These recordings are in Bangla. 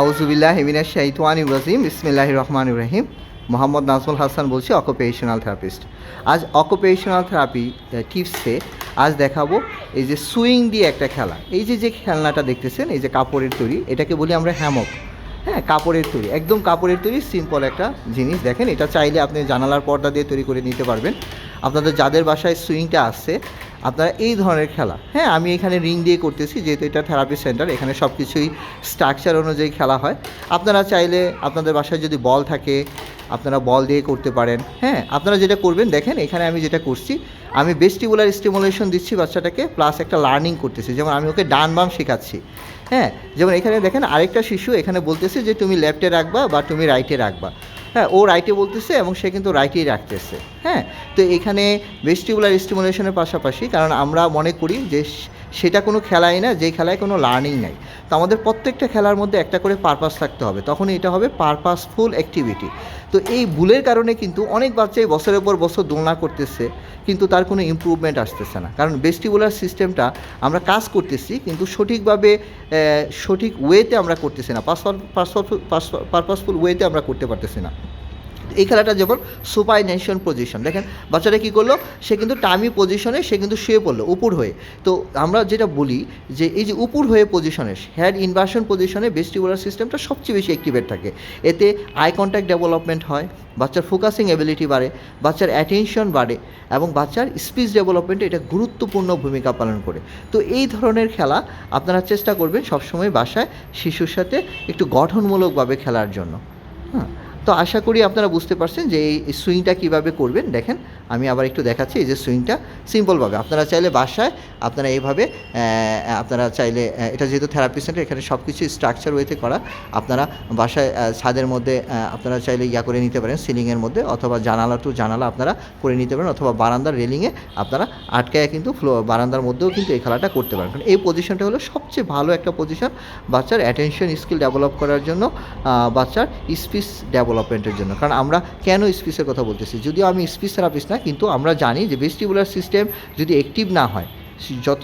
আউজুবিল্লাহ হেমিনা শাহিতান ইব্রাহিম ইসমিল্লাহ রহমান ইব্রাহিম মোহাম্মদ নাজমুল হাসান বলছি অকুপেশনাল থেরাপিস্ট আজ অকুপেশনাল থেরাপি টিপসে আজ দেখাবো এই যে সুইং দিয়ে একটা খেলা। এই যে যে খেলনাটা দেখতেছেন, এই যে কাপড়ের তৈরি, এটাকে বলি আমরা হ্যামক হ্যাঁ কাপড়ের তৈরি, একদম কাপড়ের তৈরি সিম্পল একটা জিনিস। দেখেন, এটা চাইলে আপনি জানালার পর্দা দিয়ে তৈরি করে নিতে পারবেন। আপনাদের যাদের বাসায় সুইংটা আসছে আপনারা এই ধরনের খেলা। হ্যাঁ আমি এখানে রিং দিয়ে করতেছি, যেহেতু এটা থেরাপি সেন্টার, এখানে সব কিছুই স্ট্রাকচার অনুযায়ী খেলা হয়। আপনারা চাইলে আপনাদের বাসায় যদি বল থাকে, আপনারা বল দিয়ে করতে পারেন। হ্যাঁ আপনারা যেটা করবেন, দেখেন এখানে আমি যেটা করছি, আমি বেস্টিবুলার স্টিমুলেশন দিচ্ছি বাচ্চাটাকে প্লাস একটা লার্নিং করতেছি। যেমন আমি ওকে ডান বাম শেখাচ্ছি। হ্যাঁ যেমন এখানে দেখেন আরেকটা শিশু এখানে বলতেছে যে, তুমি লেফটে রাখবা বা তুমি রাইটে রাখবা। হ্যাঁ ও রাইটে বলতেছে এবং সে কিন্তু রাইটেই রাখতেছে। হ্যাঁ তো এখানে ভেস্টিবুলার স্টিমুলেশনের পাশাপাশি, কারণ আমরা মনে করি যে সেটা কোনো খেলাই না, যে খেলায় কোনো লার্নিং নাই। তো আমাদের প্রত্যেকটা খেলার মধ্যে একটা করে পারপাস থাকতে হবে। তখন এটা হবে পারপাসফুল অ্যাক্টিভিটি তো এই ভুলের কারণে কিন্তু অনেক বাচ্চাই বছরের পর বছর দোলনা করতেছে, কিন্তু তার কোনো ইম্প্রুভমেন্ট আসতেছে না। কারণ ভেস্টিবুলার সিস্টেমটা আমরা কাজ করতেছি, কিন্তু সঠিকভাবে সঠিক ওয়েতে আমরা করতেছি না। পারপাসফুল ওয়েতে আমরা করতে পারতেছি না। এই খেলাটা যেমন সুপাইনেশন পজিশন দেখেন, বাচ্চাটা কী করল? সে কিন্তু টামি পজিশনে সে কিন্তু শুয়ে পড়ল, উপর হয়ে। তো আমরা যেটা বলি যে, এই যে উপর হয়ে পজিশনে হেড ইনভার্সন পজিশনে ভেস্টিবুলার সিস্টেমটা সবচেয়ে বেশি অ্যাক্টিভেট থাকে। এতে আই কন্ট্যাক্ট ডেভেলপমেন্ট হয়, বাচ্চার ফোকাসিং এবিলিটি বাড়ে, বাচ্চার অ্যাটেনশন বাড়ে, এবং বাচ্চার স্পিচ ডেভেলপমেন্টে এটা গুরুত্বপূর্ণ ভূমিকা পালন করে। তো এই ধরনের খেলা আপনারা চেষ্টা করবেন সবসময় বাসায় শিশুর সাথে একটু গঠনমূলকভাবে খেলার জন্য। হ্যাঁ তো আশা করি আপনারা বুঝতে পারছেন যে এই সুইংটা কীভাবে করবেন। দেখেন আমি আবার একটু দেখাচ্ছি, এই যে সুইংটা সিম্পলভাবে আপনারা চাইলে বাসায়, আপনারা এইভাবে আপনারা চাইলে এটা যেহেতু থেরাপি সেন্টার এখানে সব কিছু স্ট্রাকচার ওয়েতে করা। আপনারা বাসায় ছাদের মধ্যে আপনারা চাইলে ইয়া করে নিতে পারেন সিলিংয়ের মধ্যে, অথবা জানালা টু জানালা আপনারা করে নিতে পারেন, অথবা বারান্দার রেলিংয়ে আপনারা আটকায় কিন্তু ফ্লো বারান্দার মধ্যেও কিন্তু এই খেলাটা করতে পারেন। কারণ এই পজিশনটা হলো সবচেয়ে ভালো একটা পজিশন বাচ্চার অ্যাটেনশন স্কিল ডেভেলপ করার জন্য বাচ্চার স্পিচ ডেভেলপমেন্টের জন্য। কারণ আমরা কেন স্পিচের কথা বলতেছি? যদিও আমি স্পিচ থেরাপিস্ট না কিন্তু আমরা জানি যে ভেস্টিবুলার সিস্টেম যদি অ্যাক্টিভ না হয়, যত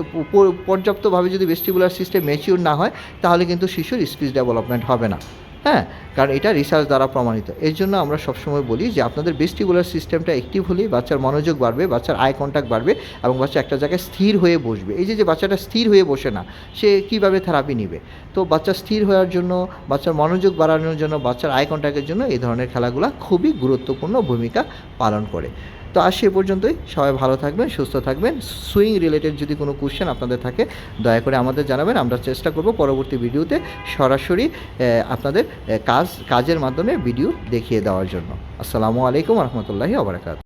পর্যাপ্তভাবে যদি ভেস্টিবুলার সিস্টেম ম্যাচিউর না হয়, তাহলে কিন্তু শিশুর স্পিচ ডেভেলপমেন্ট হবে না। হ্যাঁ? কারণ এটা রিসার্চ দ্বারা প্রমাণিত। এর জন্য আমরা সবসময় বলি যে আপনাদের ভেস্টিবুলার সিস্টেমটা অ্যাক্টিভ হলেই বাচ্চার মনোযোগ বাড়বে, বাচ্চার আই কন্ট্যাক্ট বাড়বে এবং বাচ্চা একটা জায়গায় স্থির হয়ে বসবে। এই যে যে বাচ্চাটা স্থির হয়ে বসে না, সে কীভাবে থেরাপি নেবে? তো বাচ্চা স্থির হওয়ার জন্য, বাচ্চার মনোযোগ বাড়ানোর জন্য, বাচ্চার আই কন্ট্যাক্টের জন্য এই ধরনের খেলাগুলো খুবই গুরুত্বপূর্ণ ভূমিকা পালন করে। তো আজ সে পর্যন্তই। সবাই ভালো থাকবেন, সুস্থ থাকবেন। সুইং রিলেটেড যদি কোনো কোশ্চেন আপনাদের থাকে, দয়া করে আমাদের জানাবেন। আমরা চেষ্টা করব পরবর্তী ভিডিওতে সরাসরি আপনাদের কাজ, কাজের মাধ্যমে ভিডিও দেখিয়ে দেওয়ার জন্য। আসসালামু আলাইকুম রহমতুল্লাহি আবরাকাত